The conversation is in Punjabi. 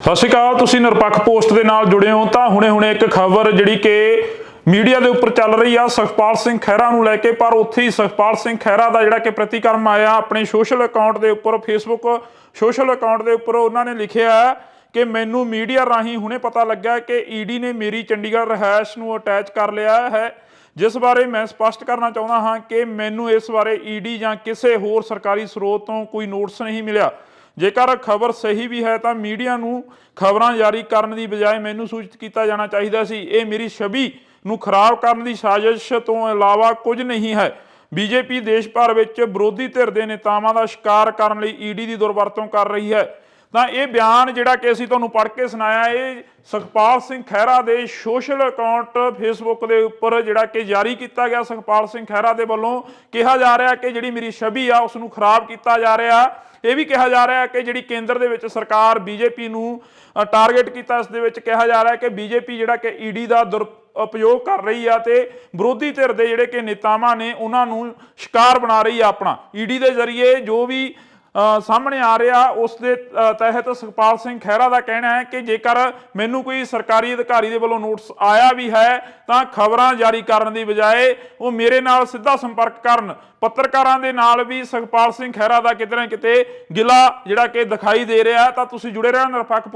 ਸਤਿ ਸ਼੍ਰੀ ਅਕਾਲ, ਤੁਸੀਂ ਨਿਰਪੱਖ ਪੋਸਟ ਦੇ ਨਾਲ ਜੁੜੇ ਹੋ ਤਾਂ ਹੁਣੇ-ਹੁਣੇ ਇੱਕ ਖਬਰ ਜਿਹੜੀ ਕਿ ਮੀਡੀਆ ਦੇ ਉੱਪਰ ਚੱਲ ਰਹੀ ਆ, ਸੁਖਪਾਲ ਸਿੰਘ ਖਹਿਰਾ ਨੂੰ ਲੈ ਕੇ, ਪਰ ਉੱਥੇ ਹੀ ਸੁਖਪਾਲ ਸਿੰਘ ਖਹਿਰਾ ਦਾ ਜਿਹੜਾ ਕਿ ਪ੍ਰਤੀਕਰਮ ਆਇਆ, ਆਪਣੇ ਸੋਸ਼ਲ ਅਕਾਊਂਟ ਦੇ ਉੱਪਰ ਫੇਸਬੁੱਕ ਸੋਸ਼ਲ ਅਕਾਊਂਟ ਦੇ ਉੱਪਰ ਉਹਨਾਂ ਨੇ ਲਿਖਿਆ ਕਿ ਮੈਨੂੰ ਮੀਡੀਆ ਰਾਹੀਂ ਹੁਣੇ ਪਤਾ ਲੱਗਾ ਕਿ ਈਡੀ ਨੇ ਮੇਰੀ ਚੰਡੀਗੜ੍ਹ ਰਹਿائش ਨੂੰ ਅਟੈਚ ਕਰ ਲਿਆ ਹੈ। ਜਿਸ ਬਾਰੇ ਮੈਂ ਸਪਸ਼ਟ ਕਰਨਾ ਚਾਹੁੰਦਾ ਹਾਂ ਕਿ ਮੈਨੂੰ ਇਸ ਬਾਰੇ ਈਡੀ ਜਾਂ ਕਿਸੇ ਹੋਰ ਸਰਕਾਰੀ ਸਰੋਤ ਤੋਂ ਕੋਈ ਨੋਟਿਸ ਨਹੀਂ ਮਿਲਿਆ। ਜੇਕਰ ਖਬਰ ਸਹੀ ਵੀ ਹੈ ਤਾਂ ਮੀਡੀਆ ਨੂੰ ਖਬਰਾਂ ਜਾਰੀ ਕਰਨ ਦੀ ਬਜਾਏ ਮੈਨੂੰ ਸੂਚਿਤ ਕੀਤਾ ਜਾਣਾ ਚਾਹੀਦਾ ਸੀ। ਇਹ ਮੇਰੀ ਛਵੀ ਨੂੰ ਖਰਾਬ ਕਰਨ ਦੀ ਸਾਜ਼ਿਸ਼ ਤੋਂ ਇਲਾਵਾ ਕੁਝ ਨਹੀਂ ਹੈ। ਬੀਜੇਪੀ ਦੇਸ਼ ਭਰ ਵਿੱਚ ਵਿਰੋਧੀ ਧਿਰ ਦੇ ਨੇਤਾਵਾਂ ਦਾ ਸ਼ਿਕਾਰ ਕਰਨ ਲਈ ਈਡੀ ਦੀ ਦੁਰਵਰਤੋਂ ਕਰ ਰਹੀ ਹੈ। ਤਾਂ ਇਹ ਬਿਆਨ ਜਿਹੜਾ ਕਿ ਅਸੀਂ ਤੁਹਾਨੂੰ ਪੜ੍ਹ ਕੇ ਸੁਣਾਇਆ, ਇਹ ਸੁਖਪਾਲ ਸਿੰਘ ਖਹਿਰਾ ਦੇ ਸੋਸ਼ਲ ਅਕਾਊਂਟ ਫੇਸਬੁੱਕ ਦੇ ਉੱਪਰ ਜਿਹੜਾ ਕਿ ਜਾਰੀ ਕੀਤਾ ਗਿਆ, ਸੁਖਪਾਲ ਸਿੰਘ ਖਹਿਰਾ ਦੇ ਵੱਲੋਂ ਕਿਹਾ ਜਾ ਰਿਹਾ ਕਿ ਜਿਹੜੀ ਮੇਰੀ ਛਵੀ ਆ, ਉਸ ਨੂੰ ਖਰਾਬ ਕੀਤਾ ਜਾ ਰਿਹਾ। ਇਹ ਵੀ ਕਿਹਾ ਜਾ ਰਿਹਾ ਹੈ ਕਿ ਜਿਹੜੀ ਕੇਂਦਰ ਦੇ ਵਿੱਚ ਸਰਕਾਰ ਬੀਜੇਪੀ ਨੂੰ ਟਾਰਗੇਟ ਕੀਤਾ, ਇਸ ਦੇ ਵਿੱਚ ਕਿਹਾ ਜਾ ਰਿਹਾ ਹੈ ਕਿ ਬੀਜੇਪੀ ਜਿਹੜਾ ਕਿ ਈਡੀ ਦਾ ਦੁਰ ਉਪਯੋਗ ਕਰ ਰਹੀ ਆ ਤੇ ਵਿਰੋਧੀ ਧਿਰ ਦੇ ਜਿਹੜੇ ਕਿ ਨੇਤਾਵਾਂ ਨੇ, ਉਹਨਾਂ ਨੂੰ ਸ਼ਿਕਾਰ ਬਣਾ ਰਹੀ ਆ ਆਪਣਾ। ਈਡੀ ਦੇ ਜ਼ਰੀਏ ਜੋ ਵੀ ਸਾਹਮਣੇ ਆ ਰਿਹਾ, ਉਸ ਦੇ ਤਹਿਤ ਸੁਖਪਾਲ ਸਿੰਘ ਖਹਿਰਾ ਦਾ ਕਹਿਣਾ ਹੈ ਕਿ ਜੇਕਰ ਮੈਨੂੰ ਕੋਈ ਸਰਕਾਰੀ ਅਧਿਕਾਰੀ ਦੇ ਵੱਲੋਂ ਨੋਟਿਸ ਆਇਆ ਵੀ ਹੈ, ਤਾਂ ਖਬਰਾਂ ਜਾਰੀ ਕਰਨ ਦੀ ਬਜਾਏ ਉਹ ਮੇਰੇ ਨਾਲ ਸਿੱਧਾ ਸੰਪਰਕ ਕਰਨ। ਪੱਤਰਕਾਰਾਂ ਦੇ ਨਾਲ ਵੀ ਸੁਖਪਾਲ ਸਿੰਘ ਖਹਿਰਾ ਦਾ ਕਿਤੇ ਨਾ ਕਿਤੇ ਗਿਲਾ ਜਿਹੜਾ ਕਿ ਦਿਖਾਈ ਦੇ ਰਿਹਾ, ਤਾਂ ਤੁਸੀਂ ਜੁੜੇ ਰਹਿਣਾ ਨਿਰਪੱਖ